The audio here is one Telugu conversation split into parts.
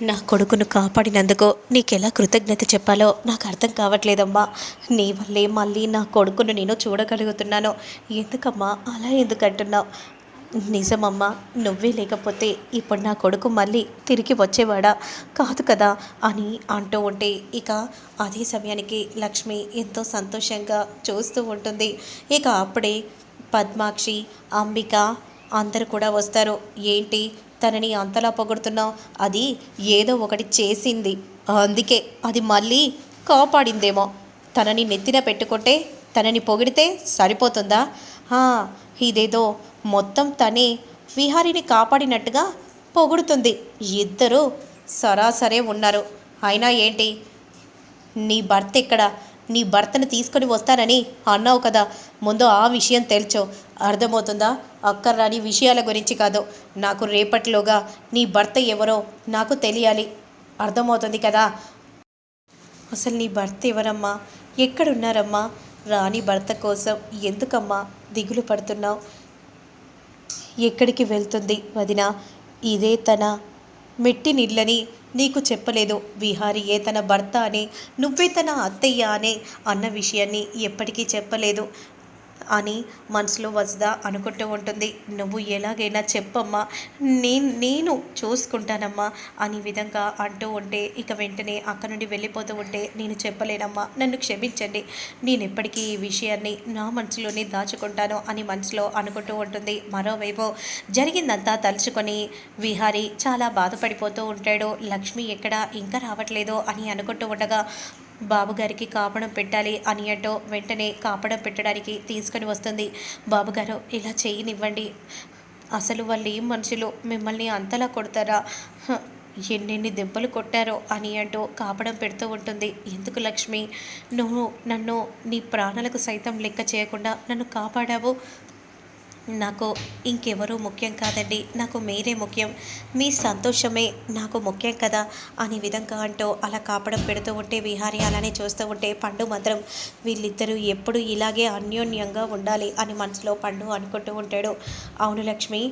నా కొడుకును కాపాడినందుకు నీకెలా కృతజ్ఞత చెప్పాలో నాకు అర్థం కావట్లేదమ్మా. నీ వల్లే మళ్ళీ నా కొడుకును నేను చూడగలుగుతున్నాను. ఎందుకమ్మా అలా ఎందుకు అంటున్నావు? నిజమమ్మా నువ్వే లేకపోతే ఇప్పుడు నా కొడుకు మళ్ళీ తిరిగి వచ్చేవాడా? కాదు కదా అని అంటూ ఉంటే ఇక అదే సమయానికి లక్ష్మి ఎంతో సంతోషంగా చూస్తూ ఉంటుంది. ఇక అప్పుడే పద్మాక్షి అంబిక అందరు కూడా వస్తారు. ఏంటి? తనని అంతలా పొగుడుతున్నావు? అది ఏదో ఒకటి చేసింది. అందుకే అది మళ్ళీ కాపాడిందేమో. తనని నెత్తిన పెట్టుకుంటే తనని పొగిడితే సరిపోతుందా? ఆ, ఇదేదో మొత్తం తనే విహారిని కాపాడినట్టుగా పొగుడుతుంది. ఇద్దరూ సరాసరే ఉన్నారు. అయినా ఏంటి? నీ భర్త ఇక్కడ నీ భర్తను తీసుకొని వస్తానని అన్నావు కదా. ముందు ఆ విషయం తెలుచో. అర్థమవుతుందా? అక్కర్రాని విషయాల గురించి కాదు. నాకు రేపటిలోగా నీ భర్త ఎవరో నాకు తెలియాలి. అర్థమవుతుంది కదా? అసలు నీ భర్త ఎవరమ్మా? ఎక్కడున్నారమ్మా? రాణి భర్త కోసం ఎందుకమ్మా దిగులు పడుతున్నావు? ఎక్కడికి వెళ్తుంది వదిన? ఇదే తన మెట్టి నీళ్ళని నీకు చెప్పలేదు విహారీయే తన భర్త అని నువ్వే తన అత్తయ్య అనే అన్న విషయాన్ని ఎప్పటికీ చెప్పలేదు. అని మనసులో వజదా అనుకుంటూ ఉంటుంది. నువ్వు ఎలాగైనా చెప్పమ్మా. నేను నేను చూసుకుంటానమ్మా అని విధంగా అంటూ ఉంటే ఇక వెంటనే అక్క నుండి వెళ్ళిపోతూ ఉంటే నేను చెప్పలేనమ్మా. నన్ను క్షమించండి. నేను ఎప్పటికీ ఈ విషయాన్ని నా మనసులోనే దాచుకుంటాను అని మనసులో అనుకుంటూ ఉంటుంది. మరోవైపు జరిగిందంతా తలుచుకొని విహారి చాలా బాధపడిపోతూ ఉంటాడు. లక్ష్మి ఎక్కడ? ఇంకా రావట్లేదు అని అనుకుంటూ ఉండగా బాబుగారికి కాపడం పెట్టాలి అని అంటూ వెంటనే కాపడం పెట్టడానికి తీసుకొని వస్తుంది. బాబుగారు ఇలా చేయనివ్వండి. అసలు వాళ్ళు ఏం మనుషులు? మిమ్మల్ని అంతలా కొడతారా? ఎన్నెన్ని దెబ్బలు కొట్టారో అని అంటూ కాపడం పెడుతూ ఉంటుంది. ఎందుకు లక్ష్మి? నువ్వు నన్ను నీ ప్రాణాలకు సైతం లెక్క చేయకుండా నన్ను కాపాడావు? నాకు ఇంకెవరూ ముఖ్యం కాదండి. నాకు మీరే ముఖ్యం. మీ సంతోషమే నాకు ముఖ్యం కదా? అనే విధంగా అంటూ అలా కాపడం పెడుతూ ఉంటే విహారి అలానే చూస్తూ ఉంటే పండు మాత్రం వీళ్ళిద్దరూ ఎప్పుడు ఇలాగే అన్యోన్యంగా ఉండాలి అని మనసులో పండు అనుకుంటూ ఉంటాడు. అవును లక్ష్మి.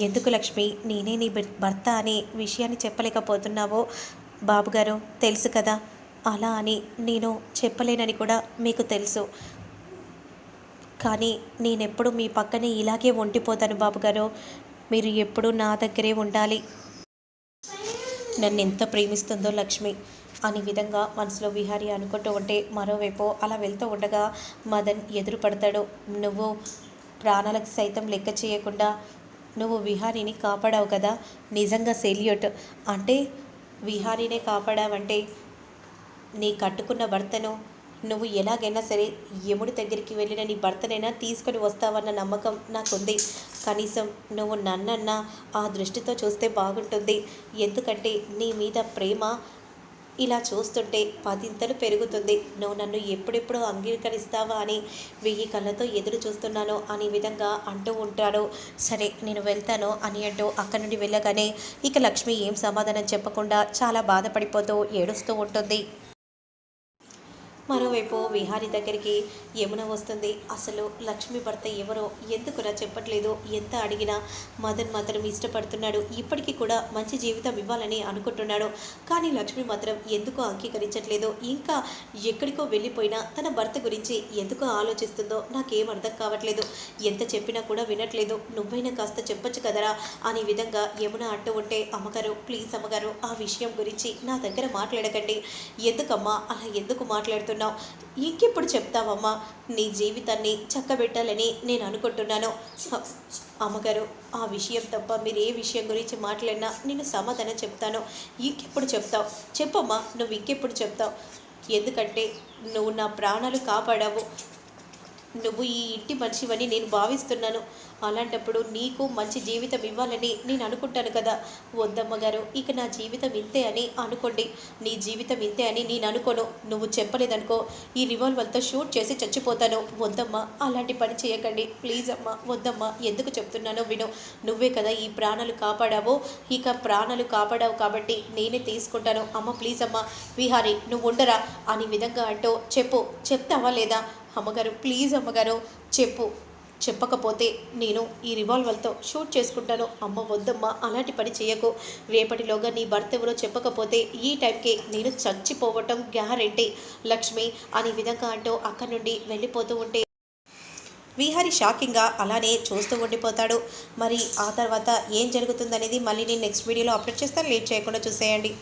ఎందుకు లక్ష్మి? నేనే నీ భర్త అనే విషయాన్ని చెప్పలేకపోతున్నావో బాబుగారు తెలుసు కదా? అలా అని నేను చెప్పలేనని కూడా మీకు తెలుసు. కానీ నేనెప్పుడు మీ పక్కనే ఇలాగే ఒంటిపోతాను బాబుగారు. మీరు ఎప్పుడూ నా దగ్గరే ఉండాలి. నన్ను ఎంత ప్రేమిస్తుందో లక్ష్మి. అనే విధంగా మనసులో విహారి అనుకుంటూ ఉంటే మరోవైపు అలా వెళ్తూ ఉండగా మదన్ ఎదురు పడతాడు నువ్వు ప్రాణాలకు సైతం లెక్క చేయకుండా నువ్వు విహారీని కాపాడావు కదా. నిజంగా సెల్యూట్. అంటే విహారీనే కాపాడావంటే నీ కట్టుకున్న భర్తను నువ్వు ఎలాగైనా సరే యముడి దగ్గరికి వెళ్ళిన నీ భర్తనైనా తీసుకొని వస్తావన్న నమ్మకం నాకుంది. కనీసం నువ్వు నన్నన్నా ఆ దృష్టితో చూస్తే బాగుంటుంది. ఎందుకంటే నీ మీద ప్రేమ ఇలా చూస్తుంటే పదింతలు పెరుగుతుంది. నువ్వు నన్ను ఎప్పుడెప్పుడు అంగీకరిస్తావా అని వెయ్యి కళ్ళతో ఎదురు చూస్తున్నాను అనే విధంగా అంటూ ఉంటాడు. సరే నేను వెళ్తాను అని అంటూ అక్కడి నుండి వెళ్ళగానే ఇక లక్ష్మి ఏం సమాధానం చెప్పకుండా చాలా బాధపడిపోతూ ఏడుస్తూ ఉంటుంది. మరోవైపు విహారి దగ్గరికి యమున వస్తుంది. అసలు లక్ష్మి భర్త ఎవరో ఎందుకురా చెప్పట్లేదు? ఎంత అడిగినా మదన్ మాత్రం ఇష్టపడుతున్నాడు. ఇప్పటికీ కూడా మంచి జీవితం ఇవ్వాలని అనుకుంటున్నాడు. కానీ లక్ష్మి మాత్రం ఎందుకో అంగీకరించట్లేదు. ఇంకా ఎక్కడికో వెళ్ళిపోయినా తన భర్త గురించి ఎందుకో ఆలోచిస్తుందో నాకేం అర్థం కావట్లేదు. ఎంత చెప్పినా కూడా వినట్లేదు. నువ్వైనా కాస్త చెప్పొచ్చు కదరా? అనే విధంగా యమున అంటూ ఉంటే అమ్మగారు ప్లీజ్ అమ్మగారు ఆ విషయం గురించి నా దగ్గర మాట్లాడకండి. ఎందుకమ్మా? అలా ఎందుకు మాట్లాడుతున్నావు. ఇంకెప్పుడు చెప్తావమ్మా? నీ జీవితాన్ని చక్కబెట్టాలని నేను అనుకుంటున్నాను. అమ్మగారు ఆ విషయం తప్ప మీరు ఏ విషయం గురించి మాట్లాడినా నేను సమాధానం చెప్తాను. ఇంకెప్పుడు చెప్తావు? చెప్పమ్మా నువ్వు ఇంకెప్పుడు చెప్తావు? ఎందుకంటే నువ్వు నా ప్రాణాలు కాపాడావు. నువ్వు ఈ ఇంటి మనిషివని నేను భావిస్తున్నాను. అలాంటప్పుడు నీకు మంచి జీవితం ఇవ్వాలని నేను అనుకుంటాను కదా. వద్దమ్మ గారు ఇక నా జీవితం ఇంతే అని అనుకోండి. నీ జీవితం ఇంతే అని నేను అనుకోను. నువ్వు చెప్పలేదనుకో ఈ రివాల్వర్తో షూట్ చేసి చచ్చిపోతాను. వద్దమ్మా అలాంటి పని చేయకండి. ప్లీజ్ అమ్మా వద్దమ్మా ఎందుకు చెప్తున్నానో విను. నువ్వే కదా ఈ ప్రాణాలు కాపాడావో. ఇక ప్రాణాలు కాపాడావు కాబట్టి నేనే తీసుకుంటాను. అమ్మ ప్లీజ్ అమ్మా. విహారి నువ్వు ఉండరా? అని విధంగా అంటూ చెప్పు చెప్తావా లేదా? అమ్మగారు ప్లీజ్ అమ్మగారు చెప్పు. చెప్పకపోతే నేను ఈ రివాల్వర్తో షూట్ చేసుకుంటాను. అమ్మ వద్దమ్మా అలాంటి పని చేయకు. రేపటిలోగా నీ భర్త ఎవరో చెప్పకపోతే ఈ టైంకి నేను చచ్చిపోవటం గ్యారెంటీ. లక్ష్మి అనే విధంగా అంటూ అక్కడి నుండి వెళ్ళిపోతూ ఉంటే విహారి షాకింగ్గా అలానే చూస్తూ ఉండిపోతాడు. మరి ఆ తర్వాత ఏం జరుగుతుందనేది మళ్ళీ నేను నెక్స్ట్ వీడియోలో అప్లోడ్ చేస్తాను. లేట్ చేయకుండా చూసేయండి.